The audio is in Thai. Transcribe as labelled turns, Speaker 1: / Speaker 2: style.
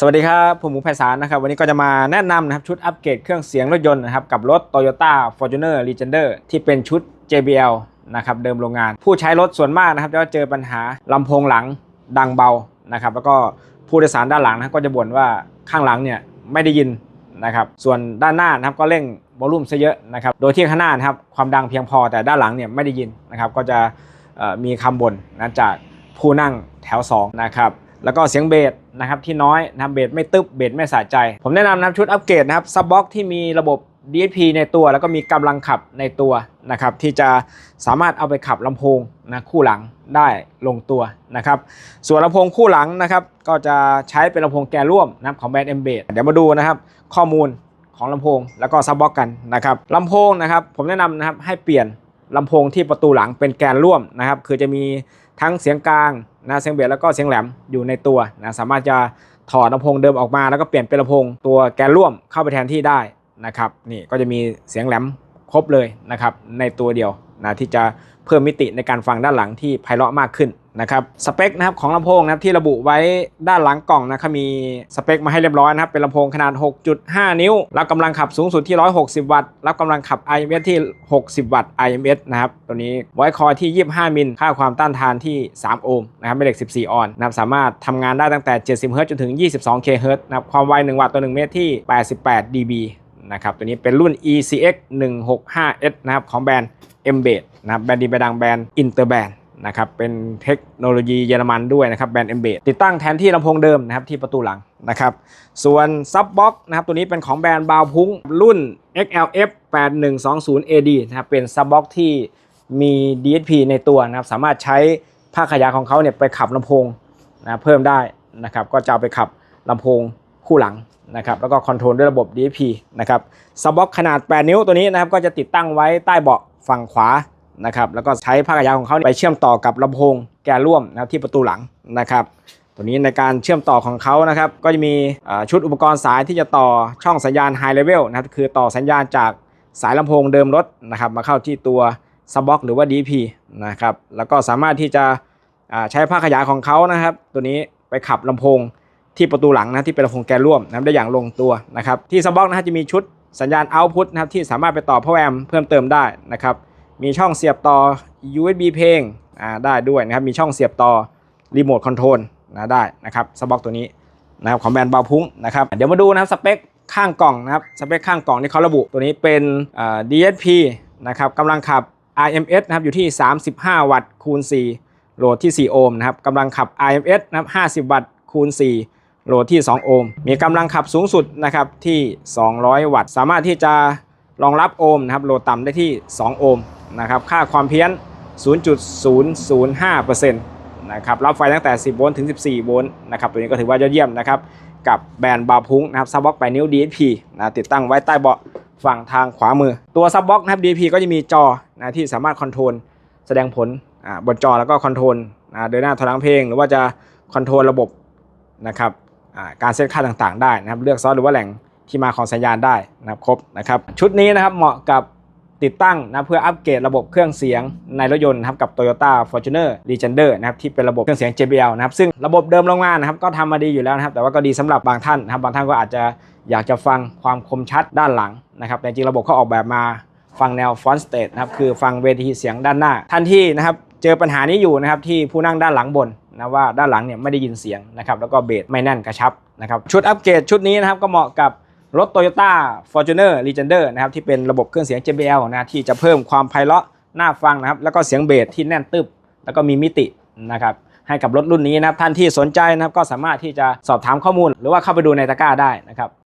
Speaker 1: สวัสดีครับ ผมหมูไพศาลนะครับ วันนี้ก็จะมาแนะนำนะครับชุดอัปเกรดเครื่องเสียงรถยนต์นะครับกับรถ Toyota Fortuner Legender ที่เป็นชุด JBL นะครับเดิมโรงงาน ผู้ใช้รถส่วนมากนะครับจะเจอปัญหาลำโพงหลังดังเบานะครับแล้วก็ผู้โดยสารด้านหลังนะก็จะบ่นว่าข้างหลังเนี่ยไม่ได้ยินนะครับส่วนด้านหน้านะครับก็เร่งวอลลุ่มซะเยอะนะครับโดยที่ข้างหน้านะครับความดังเพียงพอแต่ด้านหลังเนี่ยไม่ได้ยินนะครับก็จะมีคำบ่นนะจากผู้นั่งแถว2นะครับ แล้วก็เสียงเบสนะครับที่น้อยนะครับเบสไม่ตึบเบสไม่สะใจ ผมแนะนำนะครับชุดอัปเกรดนะครับซับบ็อกที่มีระบบ DSP ในตัวแล้วก็มีกำลังขับในตัวนะครับที่จะสามารถเอาไปขับลำโพงนะคู่หลังได้ลงตัวนะครับส่วนลำโพงคู่หลังนะครับก็จะใช้เป็นลำโพงแกนร่วมนับของแบรนด์ m b a d เดี๋ยวมาดูนะครับข้อมูลของลำโพงแล้วก็ซับบ็อกกันนะครับลำโพงนะครับผมแนะนำนะครับให้เปลี่ยน ลำโพงที่ประตูหลังเป็นแกนร่วมนะครับ คือจะมีทั้งเสียงกลางนะเสียงเบสแล้วก็เสียงแหลมอยู่ในตัวนะสามารถจะถอดลำโพงเดิมออกมา แล้วก็เปลี่ยนเป็นลำโพงตัวแกนร่วมเข้าไปแทนที่ได้นะครับนี่ก็จะมีเสียงแหลมครบเลยนะครับในตัวเดียวนะที่จะ เพิ่มมิติในการฟังด้านหลังที่ไพเราะมากขึ้นนะครับสเปคนะครับของลำโพงนะครับที่ระบุไว้ด้านหลังกล่องนะครับมีสเปคมาให้เรียบร้อยนะครับเป็นลำโพงขนาด 6.5 นิ้ว รับกำลังขับสูงสุดที่ 160 วัตต์ รับกำลังขับ IMS ที่ 60 วัตต์ IMS นะครับตัวนี้ไวคอยที่ 25 มิล ค่าความต้านทานที่ 3 โอห์มนะครับแม่เหล็ก 14 ออนนะครับสามารถทำงานได้ตั้งแต่ 70 เฮิรตซ์จนถึง 22 เคเฮิรตซ์นะครับความไว 1 วัตต์ต่อ 1 เมตรที่ 88 dB นะครับตัวนี้เป็นรุ่น ECX 165S นะครับของแบรนด์ m b a d นะครับแบรนด์ดีแบรนด์ดังแบรนด์อินเตอร์แบรนด์นะครับเป็นเทคโนโลยีเยอรมันด้วยนะครับแบรนด์ m b a d ติดตั้งแทนที่ลำโพงเดิมนะครับที่ประตูหลังนะครับส่วนซับบ็อกนะครับตัวนี้เป็นของแบรนด์บาวพุงรุ่น XLF 8120 AD นะครับเป็นซับบ็อกที่มี DSP ในตัวนะครับสามารถใช้ภาคขยายของเขาเนี่ยไปขับลำโพงนะเพิ่มได้นะครับก็จะเอาไปขับลำโพงคู่หลังนะครับแล้วก็คอนโทรลด้วยระบบ DSP นะครับซับบ็อกขนาด 8 นิ้วตัวนี้นะครับก็จะติดตั้งไว้ใต้เบาะฝั่งขวา นะครับแล้วก็ใช้ภาคขยายของเขาไปเชื่อมต่อกับลำโพงแกนร่วมนะครับที่ประตูหลังนะครับตัวนี้ในการเชื่อมต่อของเขานะครับก็จะมีชุดอุปกรณ์สายที่จะต่อช่องสัญญาณ High Level นะครับคือต่อสัญญาณจากสายลำโพงเดิมรถนะครับมาเข้าที่ตัวซับบ็อกหรือว่า DP นะครับแล้วก็สามารถที่จะใช้ภาคขยายของเขานะครับ ตัวนี้ไปขับลำโพงที่ประตูหลังนะที่เป็นลำโพงแกนร่วมนะครับได้อย่างลงตัวนะครับที่ซับบ็อกนะฮะจะมีชุดสัญญาณ Output นะครับที่สามารถไปต่อ Power Amp เพิ่มเติมได้นะครับ มีช่องเสียบต่อ USB เพลงอ่าได้ด้วยนะครับ มีช่องเสียบต่อรีโมทคอนโทรลนะได้นะครับสบ็อกตัวนี้นะครับของแบรนด์บาพุ้งนะครับ เดี๋ยวมาดูนะครับสเปคข้างกล่องนะครับสเปคข้างกล่องที่เขาระบุตัวนี้เป็นอ่า DSP นะครับกำลังขับ IMS นะครับอยู่ที่ 35 วัตต์คูณ 4 โหลดที่ 4 โอห์มนะครับกำลังขับ IMS นะครับ50 วัตต์คูณ 4 โหลดที่ 2 โอห์มมีกำลังขับสูงสุดนะครับที่ 200 วัตต์ สามารถที่จะ รองรับโอห์มนะครับโหลดต่ำได้ที่ 2 โอห์มนะครับค่าความเพี้ยน 0.005%นะครับรับไฟตั้งแต่ 10 โวลต์ถึง 14 โวลต์นะครับตัวนี้ก็ถือว่ายอดเยี่ยมนะครับกับแบรนด์บาพุ้งนะครับซับบ็อกไปนิ้ว DSP นะติดตั้งไว้ใต้เบาะฝั่งทางขวามือ ตัวซับบ็อกนะครับ DSP ก็จะมีจอนะที่สามารถคอนโทรลแสดงผลอ่าบนจอแล้วก็คอนโทรลอ่าเดินหน้าถอยหลังเพลง หรือว่าจะคอนโทรลระบบนะครับอ่าการเซตค่าต่างๆ ได้นะครับเลือกซอสหรือว่าแหล่ง ที่มาของสัญญาณได้นะครับครบนะครับชุดนี้นะครับเหมาะกับติดตั้งนะเพื่ออัปเกรดระบบเครื่องเสียงในรถยนต์นะครับกับ Toyota Fortuner Legender นะครับที่เป็นระบบเครื่องเสียง JBL นะครับซึ่งระบบเดิมโรงงานนะครับก็ทำมาดีอยู่แล้วนะครับแต่ว่าก็ดีสำหรับบางท่านนะครับบางท่านก็อาจจะอยากจะฟังความคมชัดด้านหลังนะครับแต่จริงระบบเขาออกแบบมาฟังแนว front stage นะครับคือฟังเวทีเสียงด้านหน้า ท่านที่นะครับเจอปัญหานี้อยู่นะครับที่ผู้นั่งด้านหลังบนนะว่าด้านหลังเนี่ยไม่ได้ยินเสียงนะครับแล้วก็เบสไม่แน่นกระชับนะครับชุดอัปเกรดชุดนี้นะครับก็เหมาะกับ รถ Toyota Fortuner Legender นะครับที่เป็นระบบเครื่องเสียง JBL นะที่จะเพิ่มความไพเราะน่าฟังนะครับแล้วก็เสียงเบสที่แน่นตึบแล้วก็มีมิตินะครับให้กับรถรุ่นนี้นะครับท่านที่สนใจนะครับก็สามารถที่จะสอบถามข้อมูล หรือว่าเข้าไปดูในตะกร้าได้นะครับ